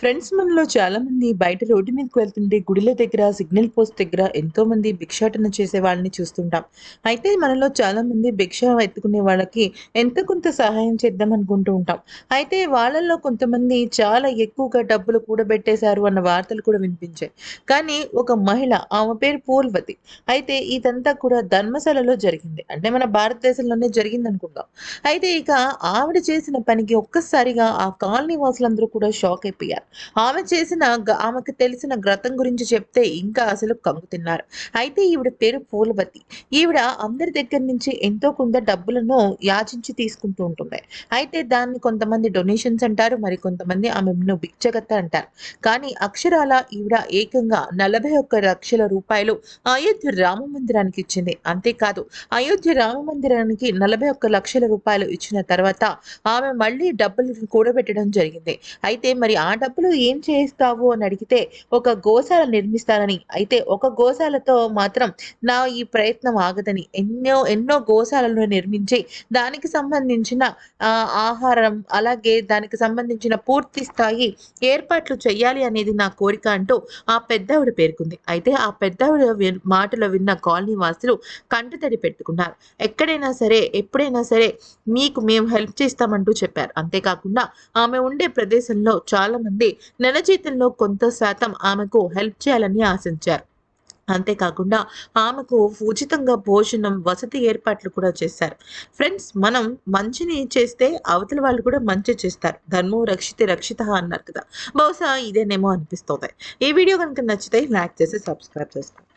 Friends మనలో చాలా మంది బయట రోడ్డు మీదకి వెళ్తుంటే గుడిల దగ్గర సిగ్నల్ పోస్ట్ దగ్గర ఎంతో మంది భిక్షాటన చేసే వాళ్ళని చూస్తుంటాం. అయితే మనలో చాలా మంది భిక్ష ఎత్తుకునే వాళ్ళకి ఎంత కొంత సహాయం చేద్దాం అనుకుంటూ ఉంటాం. అయితే వాళ్ళల్లో కొంతమంది చాలా ఎక్కువగా డబ్బులు కూడబెట్టేశారు అన్న వార్తలు కూడా వినిపించాయి. కానీ ఒక మహిళ ఆమె పేరు పూర్వతి. అయితే ఇదంతా కూడా ధర్మశాలలో జరిగింది. అంటే మన భారతదేశంలోనే జరిగింది అనుకుందాం. అయితే ఇక ఆవిడ చేసిన పనికి ఒక్కసారిగా ఆ కాలనీ వాసులందరూ కూడా షాక్ అయిపోయారు. ఆమె చేసిన ఆమెకు తెలిసిన గ్రతం గురించి చెప్తే ఇంకా అసలు కంగు తిన్నారు. అయితే ఈవిడ పేరు పూలవతి. ఈవిడ అందరి దగ్గర నుంచి ఎంతో కొంత డబ్బులను యాచించి తీసుకుంటూ ఉంటుంది. అయితే దాన్ని కొంతమంది డొనేషన్స్ అంటారు మరి కొంతమంది ఆమెను బిచ్చగత్త అంటారు. కానీ అక్షరాల ఈవిడ ఏకంగా నలభై ఒక్క లక్షల రూపాయలు అయోధ్య రామ మందిరానికి ఇచ్చింది. అంతేకాదు అయోధ్య రామ మందిరానికి నలభై ఒక్క లక్షల రూపాయలు ఇచ్చిన తర్వాత ఆమె మళ్ళీ డబ్బులు కూడబెట్టడం జరిగింది. అయితే మరి ఆ డబ్బు డబ్బులు ఏం చేస్తావు అని అడిగితే ఒక గోశాల నిర్మిస్తానని. అయితే ఒక గోశాలతో మాత్రం నా ఈ ప్రయత్నం ఆగదని. ఎన్నో ఎన్నో గోశాలను నిర్మించి దానికి సంబంధించిన ఆహారం అలాగే దానికి సంబంధించిన పూర్తి స్థాయి ఏర్పాట్లు చేయాలి అనేది నా కోరిక అంటూ ఆ పెద్దవిడ పేర్కొంది. అయితే ఆ పెద్దవిడ మాటలో మాటలు విన్న కాలనీ వాసులు కంటతడి పెట్టుకున్నారు. ఎక్కడైనా సరే ఎప్పుడైనా సరే మీకు మేము హెల్ప్ చేస్తామంటూ చెప్పారు. అంతేకాకుండా ఆమె ఉండే ప్రదేశంలో చాలా మంది నెల జీతంలో కొంత శాతం ఆమెకు హెల్ప్ చేయాలని ఆశించారు. అంతేకాకుండా ఆమెకు ఉచితంగా భోజనం వసతి ఏర్పాట్లు కూడా చేశారు. ఫ్రెండ్స్ మనం మంచిని చేస్తే అవతల వాళ్ళు కూడా మంచి చేస్తారు. ధర్మం రక్షితే రక్షిత అన్నారు కదా. బహుశా ఇదేనేమో అనిపిస్తుంది. ఈ వీడియో కనుక నచ్చితే లైక్ చేసి సబ్స్క్రైబ్ చేసుకోండి.